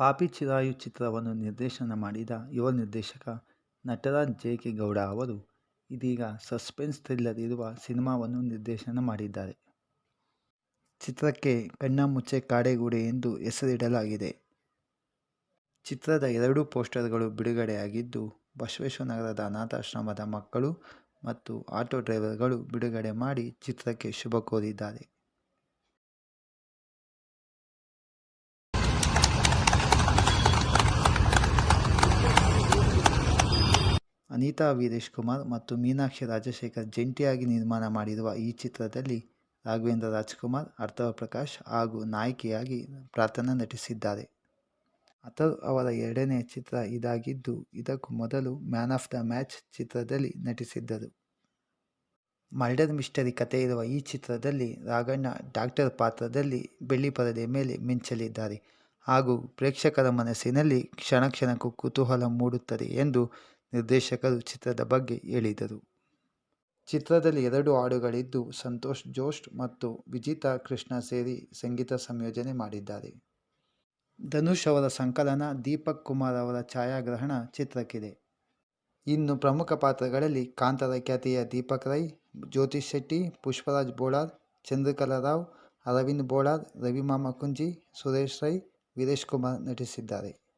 ಪಾಪಿ ಚಿರಾಯು ಚಿತ್ರವನ್ನು ನಿರ್ದೇಶನ ಮಾಡಿದ ಯುವ ನಿರ್ದೇಶಕ ನಟರಾಜ್ ಜೆ ಕೆ ಗೌಡ ಅವರು ಇದೀಗ ಸಸ್ಪೆನ್ಸ್ ಥ್ರಿಲ್ಲರ್ ಇರುವ ಸಿನಿಮಾವನ್ನು ನಿರ್ದೇಶನ ಮಾಡಿದ್ದಾರೆ. ಚಿತ್ರಕ್ಕೆ ಕಣ್ಣಾಮುಚ್ಚೆ ಕಾಡೆಗೂಡೆ ಎಂದು ಹೆಸರಿಡಲಾಗಿದೆ. ಚಿತ್ರದ ಎರಡು ಪೋಸ್ಟರ್ಗಳು ಬಿಡುಗಡೆಯಾಗಿದ್ದು, ಬಸವೇಶ್ವರನಗರದ ಅನಾಥಾಶ್ರಮದ ಮಕ್ಕಳು ಮತ್ತು ಆಟೋ ಡ್ರೈವರ್ಗಳು ಬಿಡುಗಡೆ ಮಾಡಿ ಚಿತ್ರಕ್ಕೆ ಶುಭ ಕೋರಿದ್ದಾರೆ. ಅನಿತಾ ವೀರೇಶ್ ಕುಮಾರ್ ಮತ್ತು ಮೀನಾಕ್ಷಿ ರಾಜಶೇಖರ್ ಜಂಟಿಯಾಗಿ ನಿರ್ಮಾಣ ಮಾಡಿರುವ ಈ ಚಿತ್ರದಲ್ಲಿ ರಾಘವೇಂದ್ರ ರಾಜ್ಕುಮಾರ್, ಅರ್ಥವ ಪ್ರಕಾಶ್ ಹಾಗೂ ನಾಯಕಿಯಾಗಿ ಪ್ರಾರ್ಥನಾ ನಟಿಸಿದ್ದಾರೆ. ಅಥರ್ ಅವರ ಎರಡನೇ ಚಿತ್ರ ಇದಾಗಿದ್ದು, ಇದಕ್ಕೂ ಮೊದಲು ಮ್ಯಾನ್ ಆಫ್ ದ ಮ್ಯಾಚ್ ಚಿತ್ರದಲ್ಲಿ ನಟಿಸಿದ್ದರು. ಮರ್ಡರ್ ಮಿಸ್ಟರಿ ಕಥೆಯಿರುವ ಈ ಚಿತ್ರದಲ್ಲಿ ರಾಘಣ್ಣ ಡಾಕ್ಟರ್ ಪಾತ್ರದಲ್ಲಿ ಬೆಳ್ಳಿ ಪರದೆ ಮೇಲೆ ಮಿಂಚಲಿದ್ದಾರೆ ಹಾಗೂ ಪ್ರೇಕ್ಷಕರ ಮನಸ್ಸಿನಲ್ಲಿ ಕ್ಷಣ ಕ್ಷಣಕ್ಕೂ ಕುತೂಹಲ ಮೂಡುತ್ತದೆ ಎಂದು ನಿರ್ದೇಶಕರು ಚಿತ್ರದ ಬಗ್ಗೆ ಹೇಳಿದರು. ಚಿತ್ರದಲ್ಲಿ ಎರಡು ಹಾಡುಗಳಿದ್ದು, ಸಂತೋಷ್ ಜೋಶ್ ಮತ್ತು ವಿಜಿತಾ ಕೃಷ್ಣ ಸೇರಿ ಸಂಗೀತ ಸಂಯೋಜನೆ ಮಾಡಿದ್ದಾರೆ. ಧನುಷ್ ಅವರ ಸಂಕಲನ, ದೀಪಕ್ ಕುಮಾರ್ ಅವರ ಛಾಯಾಗ್ರಹಣ ಚಿತ್ರಕ್ಕಿದೆ. ಇನ್ನು ಪ್ರಮುಖ ಪಾತ್ರಗಳಲ್ಲಿ ಕಾಂತರ ಖ್ಯಾತಿಯ ದೀಪಕ್ ರೈ, ಜ್ಯೋತಿ ಶೆಟ್ಟಿ, ಪುಷ್ಪರಾಜ್ ಬೋಳಾರ್, ಚಂದ್ರಕಲಾ ರಾವ್, ಅರವಿಂದ್ ಬೋಳಾರ್, ರವಿಮಾಮ ಕುಂಜಿ, ಸುರೇಶ್ ರೈ, ವೀರೇಶ್ ಕುಮಾರ್ ನಟಿಸಿದ್ದಾರೆ.